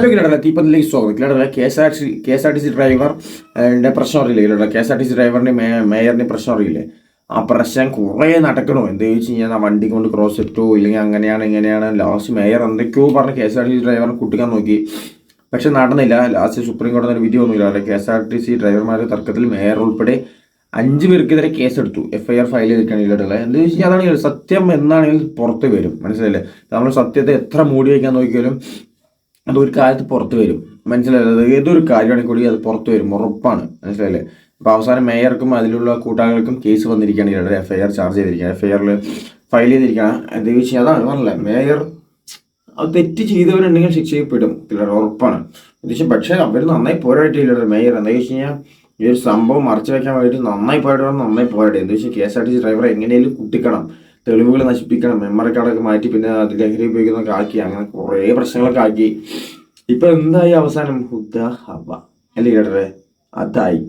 Hello കിലടല തീപ്പത്തിലേക്ക് സ്വാഗതം കിലടല K S R C K S R T C ഡ്രൈവറിന്റെ പ്രശ്നം അറിയില്ലേ? കിലടല K S R T C ഡ്രൈവറിന്റെ മേ മേയറിന്റെ പ്രശ്നം അറിയില്ലേ? ആ പ്രശ്നം കുറേ നടക്കണോ. എന്താ ചോദിച്ചു കഴിഞ്ഞാൽ വണ്ടി കൊണ്ട് ക്രോസ് ഇട്ടു ഇല്ലെങ്കിൽ അങ്ങനെയാണ് ഇങ്ങനെയാണ്. ലാസ്റ്റ് മേയർ എന്തൊക്കെയോ പറഞ്ഞ് K S R T C ഡ്രൈവറിനെ കുട്ടിക്കാൻ നോക്കി. പക്ഷെ നടന്നില്ല. ലാസ്റ്റ് സുപ്രീം കോടതി വിധി ഒന്നുമില്ല അവിടെ K S R T C ഡ്രൈവർമാരുടെ തർക്കത്തിൽ മേയർ ഉൾപ്പെടെ അഞ്ച് പേർക്കെതിരെ കേസെടുത്തു. എഫ് ഐ ആർ ഫയൽ ചെയ്തിട്ടാണ് ഇതിലുള്ള എന്താ വെച്ച് കഴിഞ്ഞാൽ അതാണ് സത്യം എന്നാണെങ്കിൽ പുറത്ത് വരും. മനസ്സിലായില്ലേ? നമ്മൾ സത്യത്തെ എത്ര മൂടി വയ്ക്കാൻ നോക്കിയാലും അത് ഒരു കാലത്ത് പുറത്ത് വരും. മനസ്സിലായത് ഏതൊരു കാര്യമാണെങ്കിൽ കൂടി അത് പുറത്ത് വരും. ഉറപ്പാണ്. മനസ്സിലായില്ലേ? അപ്പോൾ അവസാനം മേയർക്കും അതിലുള്ള കൂട്ടാളികൾക്കും കേസ് വന്നിരിക്കുകയാണ് ഇവിടെ എഫ് ഐ ആർ ചാർജ് ചെയ്തിരിക്കുകയാണ്. എഫ് ഐ ആറിൽ ഫയൽ ചെയ്തിരിക്കുകയാണ്. ദേവിച്ച് അതാണ് പറഞ്ഞില്ലേ മേയർ അത് തെറ്റ് ചെയ്തവരുണ്ടെങ്കിൽ ശിക്ഷിക്കപ്പെടും ചിലർ ഉറപ്പാണ്. എന്താ പക്ഷേ അവർ നന്നായി പോരാടിയിട്ടില്ല മേയർ. എന്താ വെച്ച് കഴിഞ്ഞാൽ ഈ ഒരു സംഭവം മറച്ചു വെക്കാൻ വേണ്ടിയിട്ട് നന്നായി പോരാടണം നന്നായി പോരാടി. എന്താ വെച്ചാൽ K S R T C ഡ്രൈവറെ എങ്ങനെയും കുട്ടിക്കണം. തെളിവുകൾ നശിപ്പിക്കണം മെമ്മറി കാർഡൊക്കെ മാറ്റി പിന്നെ അത് ലഹരി ഉപയോഗിക്കുന്നൊക്കെ ആക്കി അങ്ങനെ കുറേ പ്രശ്നങ്ങളൊക്കെ ആക്കി. ഇപ്പൊ എന്തായി അവസാനം? ഹുദ ഹവ. അല്ലേ ഇടറെ അതായി.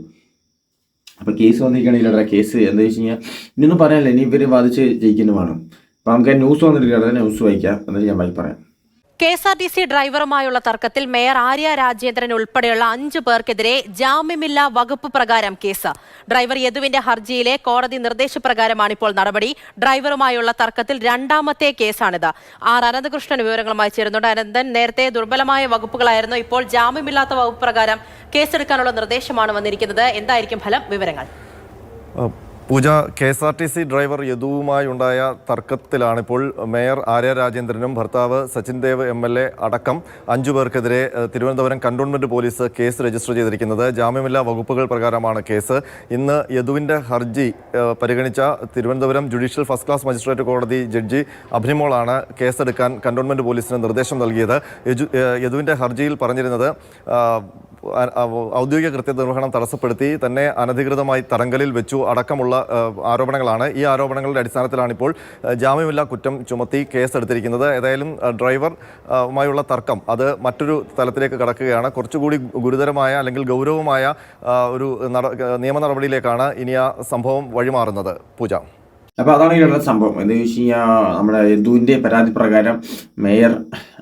അപ്പൊ കേസ് വന്നിരിക്കുകയാണ് ഇടറെ കേസ് എന്താ വെച്ച് കഴിഞ്ഞാൽ ഇനിയൊന്നും പറയാനില്ല. ഇനി ഇവർ വാദിച്ച് ജയിക്കുന്നു വേണം അപ്പൊ നമുക്ക് ന്യൂസ് വന്നിട്ടില്ല ന്യൂസ് വായിക്കാം. എന്നിട്ട് ഞാൻ ബാക്കി പറയാം. K S R T C ഡ്രൈവറുമായുള്ള തർക്കത്തിൽ മേയർ ആര്യ രാജേന്ദ്രൻ ഉൾപ്പെടെയുള്ള അഞ്ചു പേർക്കെതിരെ ജാമ്യമില്ലാ വകുപ്പ് പ്രകാരം കേസ്. ഡ്രൈവർ യദുവിന്റെ ഹർജിയിലെ കോടതി നിർദ്ദേശപ്രകാരമാണ് ഇപ്പോൾ നടപടി. ഡ്രൈവറുമായുള്ള തർക്കത്തിൽ രണ്ടാമത്തെ കേസാണിത്. ആർ അനന്തകൃഷ്ണൻ വിവരങ്ങളുമായി ചേരുന്നുണ്ട്. അനന്തൻ നേരത്തെ ദുർബലമായ വകുപ്പുകളായിരുന്നു. ഇപ്പോൾ ജാമ്യമില്ലാത്ത വകുപ്പ് പ്രകാരം കേസെടുക്കാനുള്ള നിർദ്ദേശമാണ് വന്നിരിക്കുന്നത്. എന്തായിരിക്കും ഫലം? വിവരങ്ങൾ. Pooja K S R T C driver യദുവുമായി ഉണ്ടായ തർക്കത്തിലാണിപ്പോൾ മേയർ ആര്യ രാജേന്ദ്രനും ഭർത്താവ് Sachin Dev M L A അടക്കം അഞ്ചു പേർക്കെതിരെ Thiruvananthapuram cantonment police case register ചെയ്തിരിക്കുന്നത്. ജാമ്യമില്ലാ വകുപ്പുകൾ പ്രകാരമാണ് കേസ്. ഇന്ന് യദുവിന്റെ ഹർജി പരിഗണിച്ച Thiruvananthapuram judicial first class magistrate കോടതി ജഡ്ജി അഭിനിമോളാണ് കേസെടുക്കാൻ കണ്ടോൺമെന്റ് പോലീസിന് നിർദ്ദേശം നൽകിയത്. യദുവിന്റെ ഹർജിയിൽ പറഞ്ഞിരുന്നത് ആഹ് കൃത്യ നിർവഹണം ഔദ്യോഗിക തടസ്സപ്പെടുത്തി തന്നെ അനധികൃതമായി തടങ്കലിൽ വെച്ചു അടക്കമുള്ള ആരോപണങ്ങളാണ്. ഈ ആരോപണങ്ങളുടെ അടിസ്ഥാനത്തിലാണ് ഇപ്പോൾ ജാമ്യമില്ലാ കുറ്റം ചുമത്തി കേസെടുത്തിരിക്കുന്നത്. ഏതായാലും ഏഹ്, ഡ്രൈവർ മായുള്ള തർക്കം അത് മറ്റൊരു തലത്തിലേക്ക് കടക്കുകയാണ്. കുറച്ചുകൂടി ഗുരുതരമായ അല്ലെങ്കിൽ ഗൗരവമായ ഒരു നിയമ നടപടിയിലേക്കാണ് ഇനി ആ സംഭവം വഴിമാറുന്നത്. പൂജ. അപ്പൊ അതാണ് ഇവിടെ സംഭവം. എന്താ വെച്ച് കഴിഞ്ഞാൽ നമ്മുടെ യദുവിന്റെ പരാതി പ്രകാരം മേയർ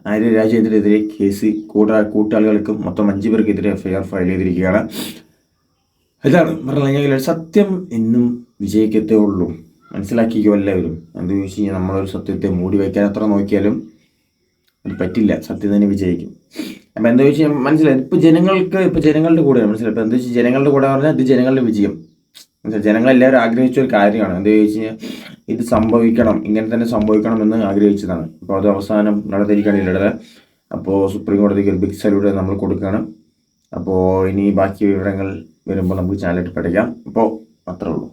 ആര്യ രാജേന്ദ്രനെതിരെ കേസ് കൂടാ കൂട്ടാളികൾക്കും മൊത്തം അഞ്ചു പേർക്കെതിരെ എഫ്ഐആർ ഫയൽ ചെയ്തിരിക്കുകയാണ്. ഇതാണ് പറഞ്ഞില്ലെങ്കിൽ സത്യം എന്നും വിജയിക്കത്തേ ഉള്ളൂ. മനസ്സിലാക്കിക്കോ എല്ലാവരും. എന്ത് ചോദിച്ചു കഴിഞ്ഞാൽ നമ്മളൊരു സത്യത്തെ മൂടി വയ്ക്കാൻ എത്ര നോക്കിയാലും അത് പറ്റില്ല. സത്യം തന്നെ വിജയിക്കും. അപ്പം എന്താ വെച്ച് കഴിഞ്ഞാൽ മനസ്സിലായി. ഇപ്പം ജനങ്ങൾക്ക് ഇപ്പം ജനങ്ങളുടെ കൂടെയാണ് മനസ്സിലായി. ഇപ്പം എന്താ വെച്ചാൽ ജനങ്ങളുടെ കൂടെ പറഞ്ഞാൽ അത് ജനങ്ങളുടെ വിജയം. മനസ്സിലായി. ജനങ്ങളെല്ലാവരും ആഗ്രഹിച്ച ഒരു കാര്യമാണ്. എന്താ ചോദിച്ചു കഴിഞ്ഞാൽ ഇത് സംഭവിക്കണം ഇങ്ങനെ തന്നെ സംഭവിക്കണം എന്ന് ആഗ്രഹിച്ചതാണ്. അപ്പോൾ അത് അവസാനം നടത്തിയിരിക്കുകയാണ് ഇല്ലടത് അപ്പോൾ സുപ്രീം കോടതിക്ക് ബിഗ് സല്യൂട്ട് നമ്മൾ കൊടുക്കുകയാണ്. അപ്പോൾ ഇനി ബാക്കി വിവരങ്ങൾ വരുമ്പോൾ നമുക്ക് ചാനലിട്ട് പഠിക്കാം. അപ്പോൾ അത്രേ ഉള്ളൂ.